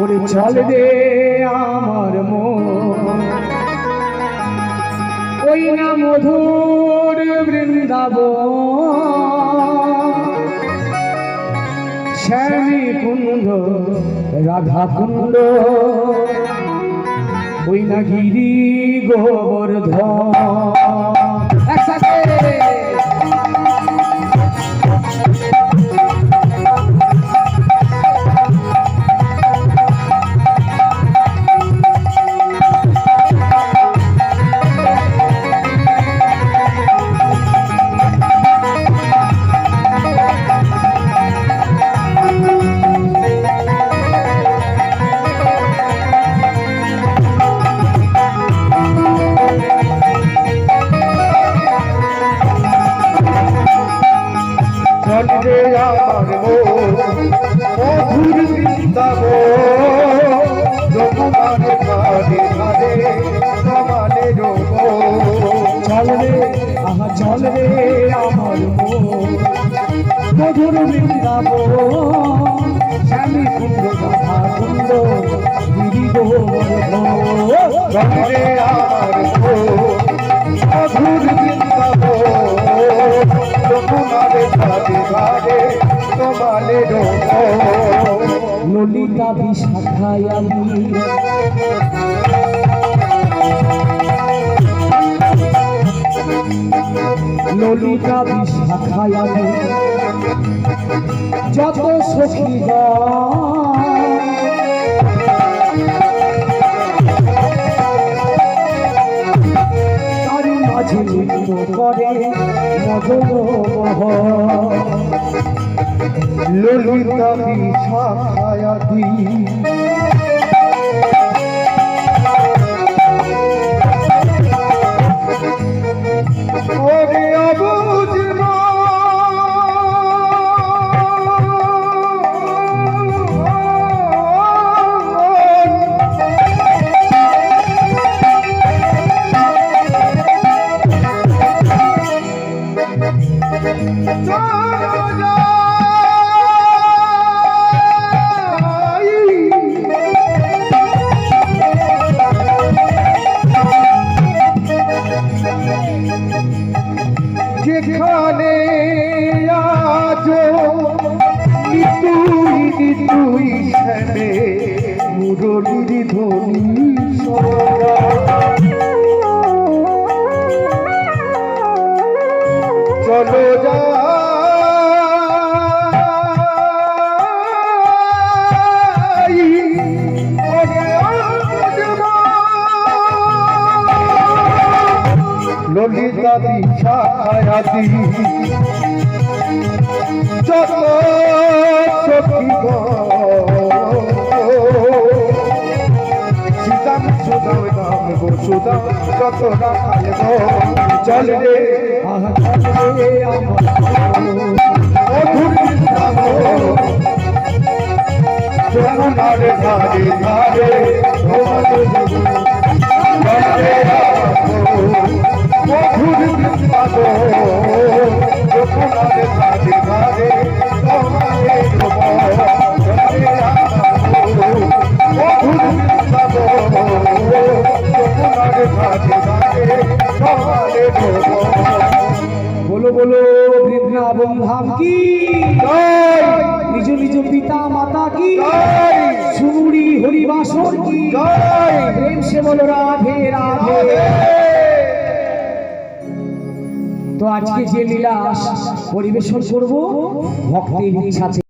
ওরে চল রে আমার মন। ওই না মধুর বৃন্দাবন। শ্যামী কুণ্ড রাধা কুণ্ড। ওই না গিরি গোবর্ধন। চলবে আমার মধুর বৃন্দাব যমুনার ধারে ধারে সমানে রোগ চল রে আহা চল রে আমার মধুর বৃন্দাব শ্যামী কুণ্ড রাধা কুণ্ড গিরি গোবর্ধন চলবে আমার মধুর বৃন্দাব ললিতা বিশাখায় আমি। ললিতা বিশাখায় আমি। যত সখী তার নৃত্য করে মদন ললিতা বিশাখায়াদি যেখানে আজ তুই তুই শ্যামে মুরলীর ধ্বনি চলো যাই ললিতা বিশাখায়াতি যত সখী গো সীতাম সুদাম নাম গো যত রাখায় চল আমার বলো বলো বৃন্দাবন ধাম কি? নিজ নিজ পিতা মাতা কি? জয়। সুরি হরিবাসর কি? প্রেম সে বলো রাধে। রাধে। তো আজকে যে লীলা পরিবেশন করব ভক্তের ইচ্ছা